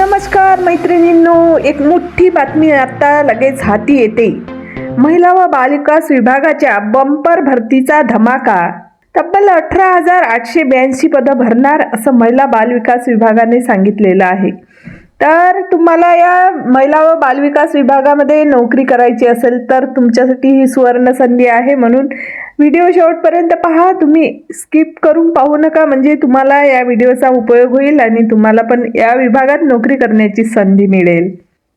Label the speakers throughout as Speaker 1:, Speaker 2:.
Speaker 1: नमस्कार मैत्रिणींनो. एक मोठी बातमी आता लगेच हाती येते. महिला व बालविकास विभागाच्या बंपर भरतीचा धमाका. तब्बल अठरा हजार आठशे ब्याऐंशी पदं भरणार असं महिला बालविकास विभागाने सांगितलेलं आहे. तर तुम्हाला या महिला व बालविकास विभागामध्ये नोकरी करायची असेल तर तुमच्यासाठी ही सुवर्ण संधी आहे म्हणून व्हिडिओ शेवटपर्यंत पहा. तुम्ही स्किप करून पाहू नका म्हणजे तुम्हाला या व्हिडिओचा उपयोग होईल आणि तुम्हाला पण या विभागात नोकरी करण्याची संधी मिळेल.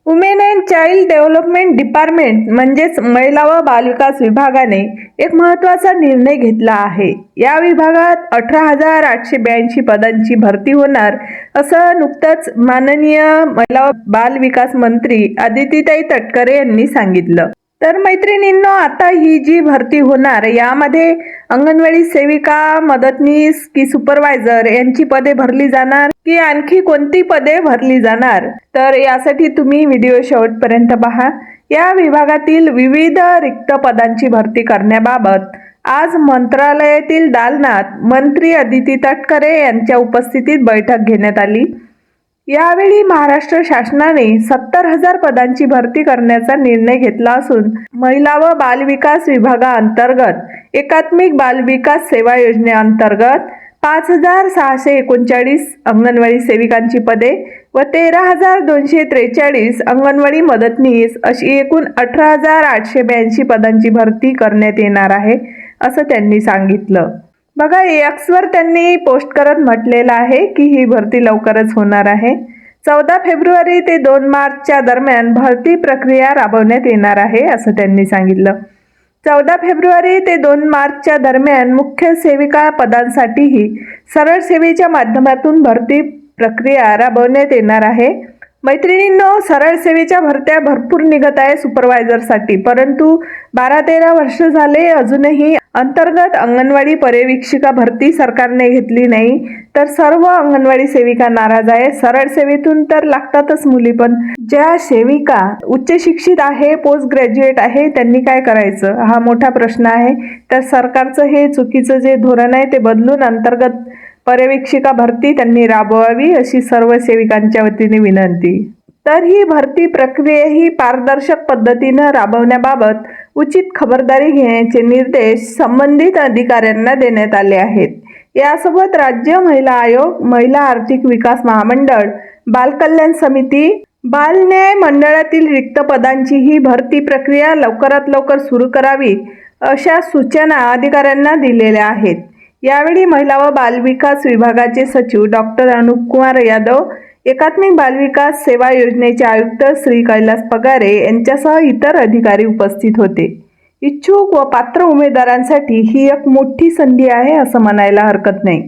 Speaker 1: Women and child development department म्हणजेच महिला व बालविकास विभागाने एक महत्त्वाचा निर्णय घेतला आहे. या विभागात अठरा हजार आठशे ब्याऐंशी पदांची भरती होणार असं नुकतंच माननीय महिला बाल विकास मंत्री आदितीताई तटकरे यांनी सांगितलं. तर मैत्रिणींनो आता ही जी भरती होणार यामध्ये अंगणवाडी सेविका मदतनीस की सुपरवायझर यांची पदे भरली जाणार की आणखी कोणती पदे भरली जाणार? तर यासाठी तुम्ही व्हिडिओ शेवटपर्यंत पहा. या विभागातील विविध रिक्त पदांची भरती करण्याबाबत आज मंत्रालयातील दालनात मंत्री अदिती तटकरे यांच्या उपस्थितीत बैठक घेण्यात आली. यावेळी महाराष्ट्र शासनाने सत्तर हजार पदांची भरती करण्याचा निर्णय घेतला असून महिला व बालविकास विभागाअंतर्गत एकात्मिक बालविकास सेवा योजनेअंतर्गत पाच हजार सहाशे एकोणचाळीस अंगणवाडी सेविकांची पदे व तेरा हजार दोनशे त्रेचाळीस अंगणवाडी मदतनीस अशी एकूण अठरा हजार आठशे ब्याऐंशी पदांची भरती करण्यात येणार आहे. असं त्यांनी सांगितलं. बघा एक्सवर त्यांनी पोस्ट करत म्हटलेलं आहे की ही भरती लवकरच होणार आहे. चौदा फेब्रुवारी ते दोन मार्चच्या दरम्यान भरती प्रक्रिया राबवण्यात येणार आहे असं त्यांनी सांगितलं. चौदा फेब्रुवारी ते दोन मार्चच्या दरम्यान मुख्य सेविका पदांसाठीही सरळ सेवेच्या माध्यमातून भरती प्रक्रिया राबवण्यात येणार आहे. मैत्रिणींनो सरळ सेवेच्या भरत्या भरपूर निघत आहे सुपरवायझरसाठी परंतु बारा तेरा वर्ष झाले अजूनही अंतर्गत अंगणवाडी पर्यवेक्षिका भरती सरकारने घेतली नाही तर सर्व अंगणवाडी सेविका नाराज आहे. सरळ सेवेतून तर लागतातच मुली पण ज्या सेविका उच्च शिक्षित आहे पोस्ट ग्रॅज्युएट आहे त्यांनी काय करायचं? हा मोठा प्रश्न आहे. तर सरकारचं हे चुकीचं जे धोरण आहे ते बदलून अंतर्गत पर्यवेक्षिका भरती त्यांनी राबवावी अशी सर्व सेविकांच्या वतीने विनंती. तर ही भरती प्रक्रिया ही पारदर्शक पद्धतीनं राबवण्याबाबत उचित खबरदारी घेण्याचे निर्देश संबंधित अधिकाऱ्यांना देण्यात आले आहेत. यासोबत राज्य महिला आयोग महिला आर्थिक विकास महामंडळ बालकल्याण समिती बाल न्याय मंडळातील रिक्त पदांची ही भरती प्रक्रिया लवकरात लवकर सुरू करावी अशा सूचना अधिकाऱ्यांना दिलेल्या आहेत. यावेळी महिला व बालविकास विभागाचे सचिव डॉक्टर अनुप कुमार यादव एकात्मिक बालविकास सेवा योजनेचे आयुक्त श्री कैलास पगारे यांच्यासह इतर अधिकारी उपस्थित होते. इच्छुक व पात्र उमेदवारांसाठी ही एक मोठी संधी आहे असं म्हणायला हरकत नाही.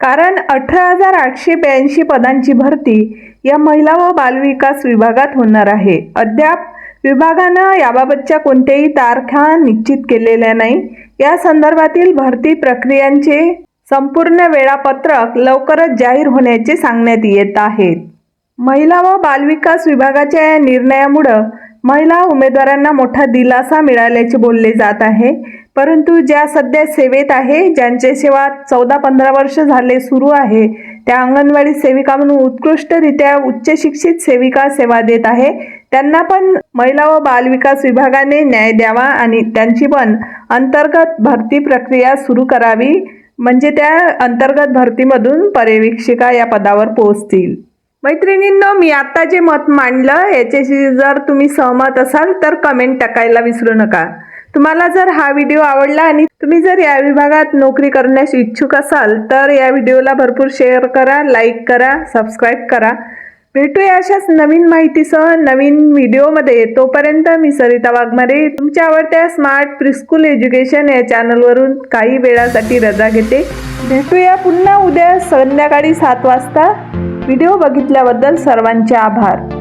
Speaker 1: कारण अठरा हजार आठशे ब्याऐंशी पदांची भरती या महिला व बालविकास विभागात होणार आहे. अद्याप विभागानं याबाबतच्या कोणत्याही तारखा निश्चित केलेल्या नाही. या संदर्भातील भरती प्रक्रियांचे संपूर्ण वेळापत्रक लवकरच जाहीर होण्याचे सांगण्यात येत आहेत महिला व बालविकास विभागाच्या या निर्णयामुळं महिला उमेदवारांना मोठा दिलासा मिळाल्याचे बोलले जात आहे. परंतु ज्या सध्या सेवेत आहे ज्यांचे सेवा चौदा पंधरा वर्ष झाले सुरू आहे त्या अंगणवाडी सेविका म्हणून उत्कृष्टरित्या उच्च शिक्षित सेविका सेवा देत आहे. त्यांना पण महिला व बालविकास विभागाने न्याय द्यावा आणि त्यांची पण अंतर्गत भरती प्रक्रिया सुरू करावी. म्हणजे त्या अंतर्गत भरतीमधून पर्यवेक्षिका या पदावर पोहोचतील. मैत्रिणींनो मी आता जे मत मांडलं याच्याशी जर तुम्ही सहमत असाल तर कमेंट टाकायला विसरू नका. तुम्हाला जर हा व्हिडिओ आवडला आणि तुम्ही जर या विभागात नोकरी करण्यास इच्छुक असाल तर या व्हिडिओला भरपूर शेअर करा लाईक करा सबस्क्राईब करा. भेटूया अशाच नवीन माहितीसह नवीन व्हिडिओमध्ये. तोपर्यंत मी सरिता वाघमारे तुमच्या आवडत्या स्मार्ट प्रिस्कूल एज्युकेशन या चॅनलवरून काही वेळासाठी रजा घेते. भेटूया पुन्हा उद्या संध्याकाळी सात वाजता. व्हिडिओ बघितल्याबद्दल सर्वांचे आभार.